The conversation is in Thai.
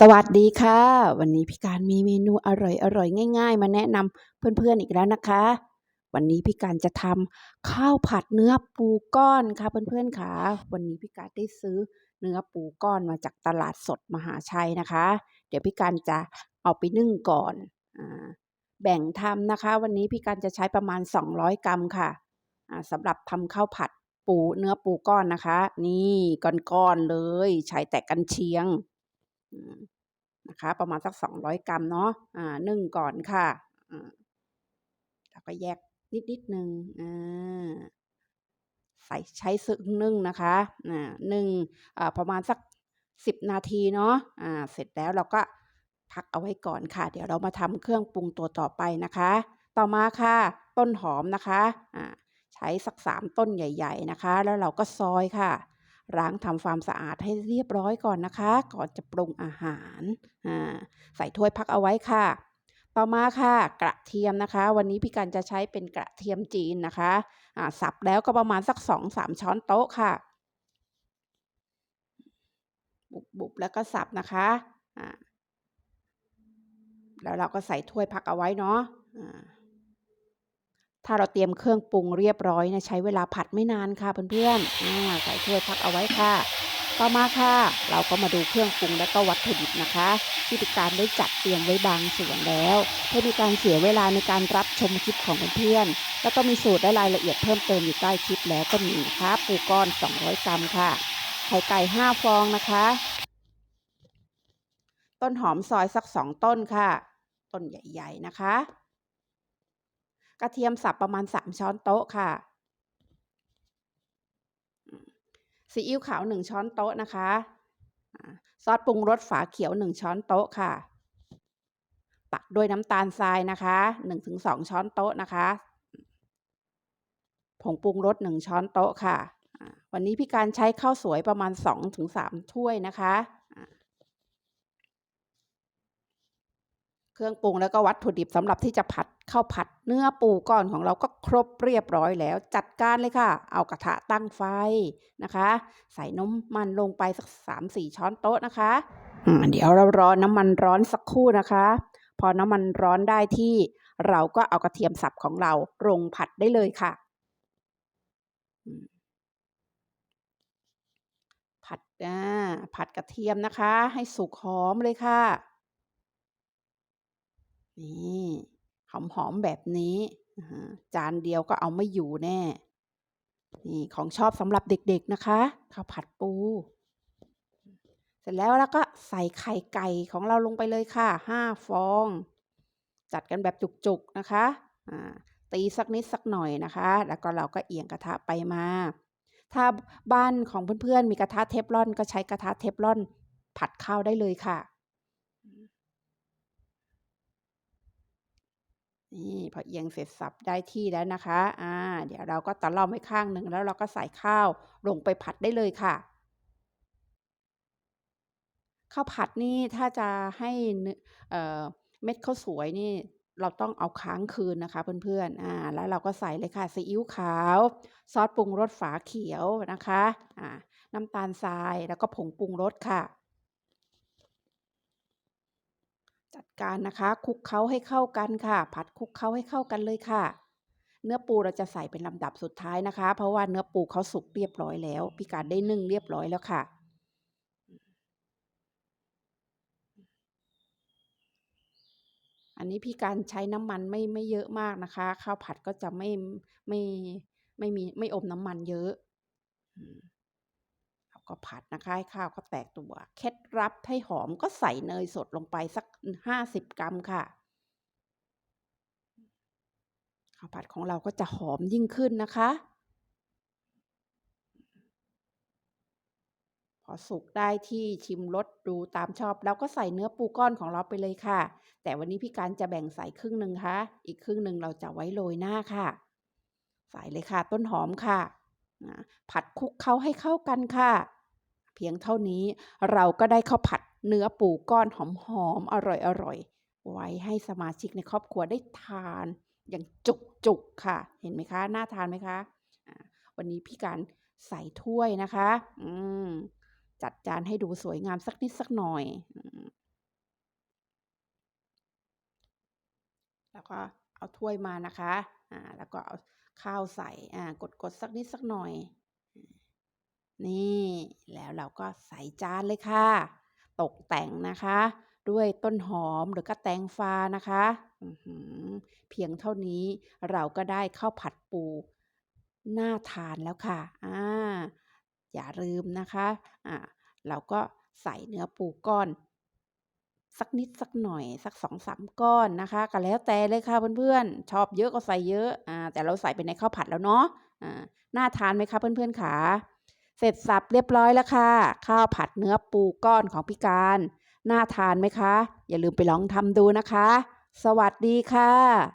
สวัสดีค่ะ วันนี้พี่การมีเมนูอร่อยๆง่าย ๆ มาแนะนำเพื่อนๆอีกแล้วนะคะ วันนี้พี่การจะทำข้าวผัดเนื้อปูก้อนค่ะเพื่อนๆค่ะ วันนี้พี่การได้ซื้อเนื้อปูก้อนมาจากตลาดสดมหาชัยนะคะ เดี๋ยวพี่การจะเอาไปนึ่งก่อนอแบ่งทำนะคะ วันนี้พี่การจะใช้ประมาณ 200 กรัมค่ะสำหรับทำข้าวผัดปูเนื้อปูก้อนนะคะ นี่ก้อนๆเลยใช้แต่กันเชียง นะคะ ประมาณสัก 200 กรัมเนาะอ่านึ่งก่อนค่ะแล้วก็แยกนิดนิดหนึ่งอ่าใส่ใช้ซึ่งนึ่งนะคะอ่านึ่งอ่าประมาณสัก 10 นาทีเนาะอ่าเสร็จแล้วเราก็พักเอาไว้ก่อนค่ะ เดี๋ยวเรามาทำเครื่องปรุงตัวต่อไปนะคะ ต่อมาค่ะ ต้นหอมนะคะอ่าใช้สัก3ต้นใหญ่ ๆ นะคะ แล้วเราก็ซอยค่ะ ล้างทำความสะอาดให้เรียบร้อยก่อนนะคะ ก่อนจะปรุงอาหารใส่ถ้วยพักเอาไว้ค่ะ ต่อมาค่ะ กระเทียมนะคะ วันนี้พี่กันจะใช้เป็นกระเทียมจีนนะคะสับแล้วก็ประมาณสัก 2-3 ช้อนโต๊ะค่ะ บุบๆแล้วก็สับนะคะแล้วเราก็ใส่ถ้วยพักเอาไว้เนาะ ถ้าเราเตรียมเครื่องปรุงเรียบร้อยเนี่ยใช้เวลาผัดไม่นานค่ะเพื่อนๆอ่าใส่ถ้วยพักเอาไว้ค่ะ ต่อมาค่ะ เราก็มาดูเครื่องปรุงและก็วัตถุดิบนะคะที่พิการได้จัดเตรียมไว้บางส่วนแล้วเพื่อมีการเสียเวลาในการรับชมคลิปของเพื่อนๆแล้วก็มีสูตรและรายละเอียดเพิ่มเติมอยู่ใต้คลิปแล้วก็มีนะคะปูก้อน 200 กรัมค่ะไข่ไก่ 5 ฟองนะคะ ต้นหอมซอยสัก 2 ต้นค่ะ ต้นใหญ่ ๆ นะคะ กระเทียมสับประมาณ 3 ช้อนโต๊ะค่ะซีอิ๊วขาว 1 ช้อนโต๊ะนะคะซอสปรุงรสฝาเขียว 1 ช้อนโต๊ะค่ะ ตักด้วยน้ำตาลทรายนะคะ 1-2 ช้อนโต๊ะนะคะ ผงปรุงรส 1 ช้อนโต๊ะค่ะ วันนี้พี่การใช้ข้าวสวยประมาณ 2-3 ถ้วยนะคะ เครื่องปรุงแล้วก็วัตถุดิบสำหรับที่จะผัดข้าวผัดเนื้อปูก้อนของเราก็ครบเรียบร้อยแล้ว จัดการเลยค่ะ เอากระทะตั้งไฟนะคะ ใส่น้ำมันลงไปสัก3-4ช้อนโต๊ะนะคะเดี๋ยวเรารอน้ำมันร้อนสักครู่นะคะ พอน้ำมันร้อนได้ที่เราก็เอากระเทียมสับของเราลงผัดได้เลยค่ะ ผัดอ่าผัดกระเทียมนะคะ ให้สุกหอมเลยค่ะ นี่หอมๆแบบนี้จานเดียวก็เอาไม่อยู่แน่ นี่ของชอบสำหรับเด็กๆนะคะข้าวผัดปู เสร็จแล้วแล้วก็ใส่ไข่ไก่ของเราลงไปเลยค่ะห้าฟอง จัดกันแบบจุกๆนะคะตีสักนิดสักหน่อยนะคะ แล้วก็เราก็เอียงกระทะไปมา ถ้าบ้านของเพื่อนๆมีกระทะเทฟลอนก็ใช้กระทะเทฟลอนผัดข้าวได้เลยค่ะ นี่พอเอียงเสร็จสับได้ที่แล้วนะคะ อ่า เดี๋ยวเราก็ตะล่อมไว้ข้างหนึ่งแล้วเราก็ใส่ข้าวลงไปผัดได้เลยค่ะข้าวผัดนี่ถ้าจะให้เเม็ดข้าวสวยนี่เราต้องเอาค้างคืนนะคะเพื่อนๆ อ่า แล้วเราก็ใส่เลยค่ะซีอิ๊วขาว ซอสปรุงรสฝาเขียวนะคะ อ่า น้ำตาลทรายแล้วก็ผงปรุงรสค่ะ จัดการนะคะคลุกเคล้าให้เข้ากันค่ะ ผัดคลุกเคล้าให้เข้ากันเลยค่ะ เนื้อปูเราจะใส่เป็นลำดับสุดท้ายนะคะ เพราะว่าเนื้อปูเขาสุกเรียบร้อยแล้ว พี่การได้นึ่งเรียบร้อยแล้วค่ะ อันนี้พี่การใช้น้ำมันไม่ไม่เยอะมากนะคะ ข้าวผัดก็จะไม่ไม่ไม่มีไม่อมน้ำมันเยอะ ก็ผัดนะคะให้ข้าวเขาแตกตัว เคล็ดลับให้หอมก็ใส่เนยสดลงไปสักห้าสิบกรัมค่ะข้าวผัดของเราก็จะหอมยิ่งขึ้นนะคะ พอสุกได้ที่ชิมรสดูตามชอบ แล้วก็ใส่เนื้อปูก้อนของเราไปเลยค่ะ แต่วันนี้พี่การจะแบ่งใส่ครึ่งหนึ่งค่ะอีกครึ่งหนึ่งเราจะไว้โรยหน้าค่ะ ใส่เลยค่ะ ต้นหอมค่ะผัดคลุกเขาให้เข้ากันค่ะ เพียงเท่านี้เราก็ได้ข้าวผัดเนื้อปูก้อนหอมๆออร่อยๆไว้ให้สมาชิกในครอบครัวได้ทานอย่างจุกจุกค่ะ เห็นไหมคะ น่าทานไหมคะวันนี้พี่การใส่ถ้วยนะคะจัดจานให้ดูสวยงามสักนิดสักหน่อย แล้วก็เอาถ้วยมานะคะ อ่า แล้วก็เอาข้าวใส่ อ่า กดกดสักนิดสักหน่อย นี่แล้วเราก็ใส่จานเลยค่ะ ตกแต่งนะคะ ด้วยต้นหอมหรือกระแตงฟ้านะคะเพียงเท่านี้เราก็ได้ข้าวผัดปูน่าทานแล้วค่ะอ่าอย่าลืมนะคะอ่าเราก็ใส่เนื้อปูก้อน สักนิดสักหน่อย สัก2-3ก้อนนะคะ ก็แล้วแต่เลยค่ะเพื่อนๆ ชอบเยอะก็ใส่เยอะอ่าแต่เราใส่ไปในข้าวผัดแล้วเนาะอ่าน่าทานไหมคะเพื่อนๆขา เสร็จสับเรียบร้อยแล้วค่ะ ข้าวผัดเนื้อปูก้อนของพี่การ น่าทานไหมคะ?อย่าลืมไปลองทำดูนะคะ สวัสดีค่ะ